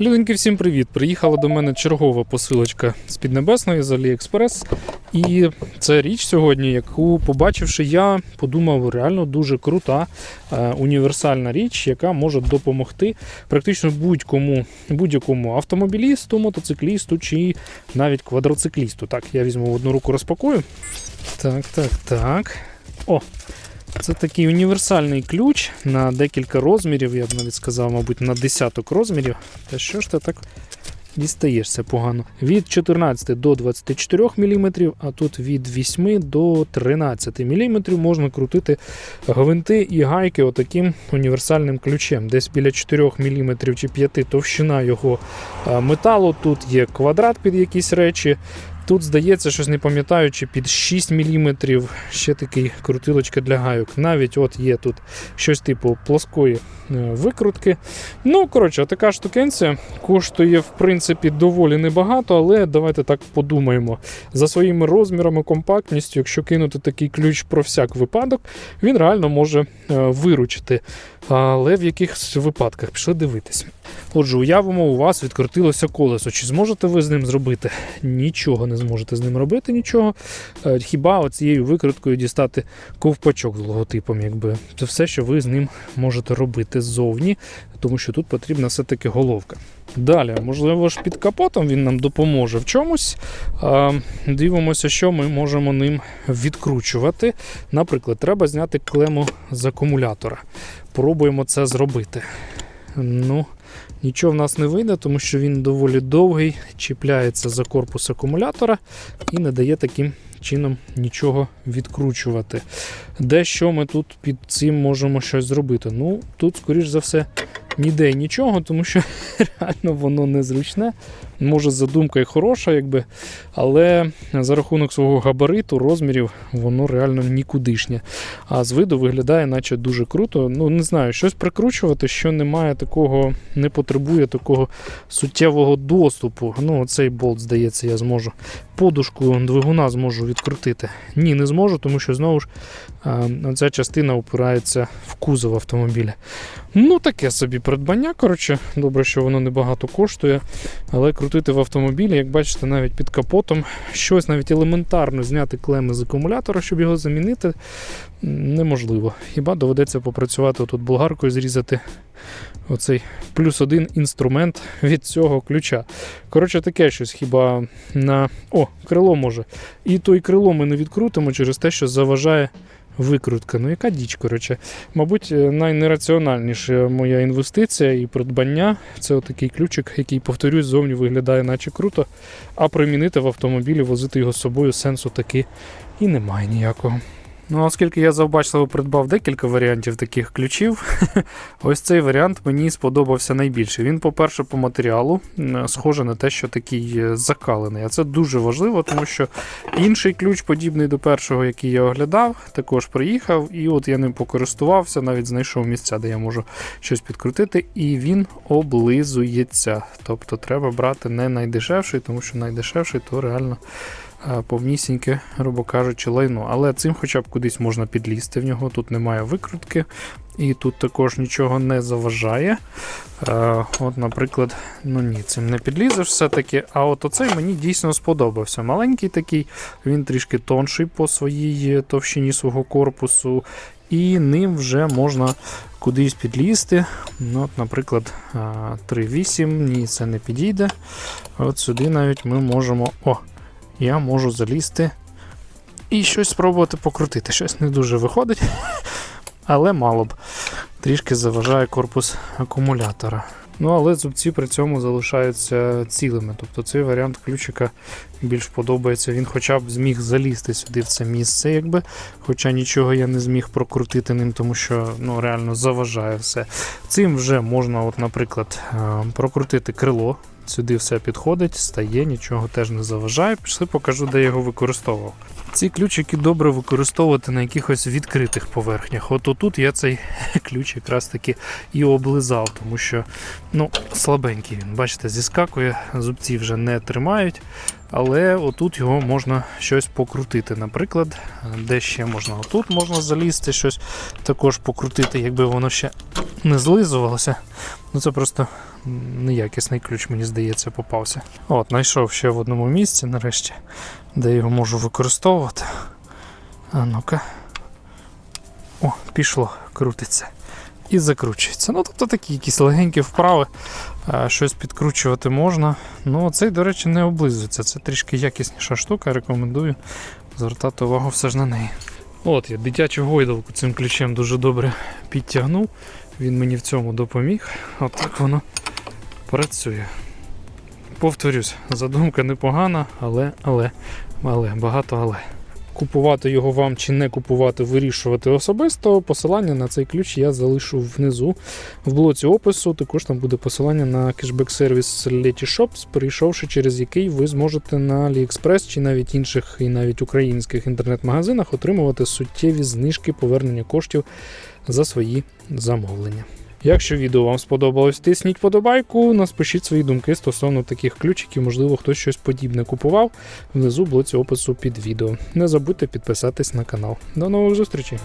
Люденьки, всім привіт! Приїхала до мене чергова посилочка з Піднебесної з Аліекспрес. І це річ сьогодні, яку, побачивши, я подумав, реально дуже крута е, універсальна річ, яка може допомогти практично будь-кому, будь-якому автомобілісту, мотоциклісту чи навіть квадроциклісту. Так, я візьму в одну руку розпакую. Так, так, так. О, це такий універсальний ключ на декілька розмірів, я б навіть сказав, мабуть, на десяток розмірів. Та що ж ти так дістаєшся погано? Від 14 до 24 мм, а тут від 8 до 13 мм можна крутити гвинти і гайки отаким універсальним ключем. Десь біля 4 мм чи 5 товщина його металу. Тут є квадрат під якісь речі. Тут, здається, щось не пам'ятаю, чи під 6 мм ще такий крутилочка для гайок. Навіть от є тут щось типу плоскої е, викрутки. Ну, коротше, така штукенція коштує, в принципі, доволі небагато, але давайте так подумаємо. За своїми розмірами, компактністю, якщо кинути такий ключ про всяк випадок, він реально може е, виручити. Але в якихось випадках пішли дивитись. Отже, уявимо, у вас відкрутилося колесо. Чи зможете ви з ним зробити? Нічого не зможете з ним робити, нічого. Е, Хіба оцією викруткою дістати ковпачок з логотипом, якби це все, що ви з ним можете робити ззовні, тому що тут потрібна все-таки головка. Далі, можливо ж під капотом він нам допоможе в чомусь. Дивимося, що ми можемо ним відкручувати. Наприклад, треба зняти клему з акумулятора. Пробуємо це зробити. Ну, нічого в нас не вийде, тому що він доволі довгий, чіпляється за корпус акумулятора і не дає таким чином нічого відкручувати. Дещо ми тут під цим можемо щось зробити. Ну, тут, скоріш за все, ніде й нічого, тому що реально воно незручне. Може, задумка і хороша, якби, але за рахунок свого габариту, розмірів, воно реально нікудишнє. А з виду виглядає, наче дуже круто. Ну, не знаю, щось прикручувати, що немає такого, не потребує такого суттєвого доступу. Ну, оцей болт, здається, я зможу. Подушку двигуна зможу відкрутити. Ні, не зможу, тому що знову ж ця частина опирається в кузов автомобіля. Ну, таке собі придбання. Коротше, добре, що воно небагато коштує, але крутити в автомобілі, як бачите, навіть під капотом, щось навіть елементарно зняти клеми з акумулятора, щоб його замінити, неможливо. Хіба доведеться попрацювати тут болгаркою, зрізати оцей плюс один інструмент від цього ключа. Коротше, таке щось хіба на. О, крило може. І то і крило ми не відкрутимо через те, що заважає викрутка. Ну, яка діч, коротше. Мабуть, е, найнераціональніша моя інвестиція і придбання це отакий ключик, який, повторюсь, зовні виглядає наче круто, а примінити в автомобілі, возити його з собою сенсу таки і немає ніякого. Ну, оскільки я завбачливо придбав декілька варіантів таких ключів, ось цей варіант мені сподобався найбільше. Він, по-перше, по матеріалу схоже на те, що такий е, закалений. А це дуже важливо, тому що інший ключ, подібний до першого, який я оглядав, також приїхав, і от я ним покористувався, навіть знайшов місця, де я можу щось підкрутити, і він облизується. Тобто треба брати не найдешевший, тому що найдешевший то реально е, повнісіньке, грубо кажучи, лайно. Але цим хоча б кудись можна підлізти в нього. Тут немає викрутки, і тут також нічого не заважає. Е, От, наприклад, ну ні, цим не підлізеш все-таки. А от оцей мені дійсно сподобався. Маленький такий, він трішки тонший по своїй товщині свого корпусу. І ним вже можна кудись підлізти. Ну, от, Наприклад, 3.8, ні, це не підійде. От сюди навіть ми можемо. О, я можу залізти і щось спробувати покрутити. Щось не дуже виходить, але мало б. Трішки заважає корпус акумулятора. Ну, але зубці при цьому залишаються цілими. Тобто цей варіант ключика більш подобається. Він хоча б зміг залізти сюди в це місце, якби. Хоча нічого я не зміг прокрутити ним, тому що ну, реально заважає все. Цим вже можна, от, наприклад, е, прокрутити крило. Сюди все підходить, стає, нічого теж не заважає. Пішли, покажу, де я його використовував. Ці ключики добре використовувати на якихось відкритих поверхнях. От отут я цей ключ якраз таки і облизав, тому що ну, слабенький він. Бачите, зіскакує, зубці вже не тримають. Але отут його можна щось покрутити. Наприклад, де ще можна? Отут можна залізти, щось також покрутити, якби воно ще не злизувалося. Ну це просто неякісний ключ, мені здається, попався. От, знайшов ще в одному місці, нарешті, де його можу використовувати. А ну-ка. О, пішло, крутиться. І закручується. Ну, тобто такі якісь легенькі вправи, щось підкручувати можна. Ну, цей, до речі, не облизується. Це трішки якісніша штука, рекомендую звертати увагу все ж на неї. От, я дитячу гойдалку цим ключем дуже добре підтягнув. Він мені в цьому допоміг. От воно працює. Повторюсь, задумка непогана, але, але, але, багато але. Купувати його вам чи не купувати, вирішувати особисто. Посилання на цей ключ я залишу внизу в блоці опису. Також там буде посилання на кешбек-сервіс Letyshops, перейшовши через який ви зможете на AliExpress чи навіть інших і навіть українських інтернет-магазинах отримувати суттєві знижки повернення коштів за свої замовлення. Якщо відео вам сподобалось, тисніть подобайку, напишіть свої думки стосовно таких ключиків, можливо, хтось щось подібне купував внизу блоці опису під відео. Не забудьте підписатись на канал. До нових зустрічей!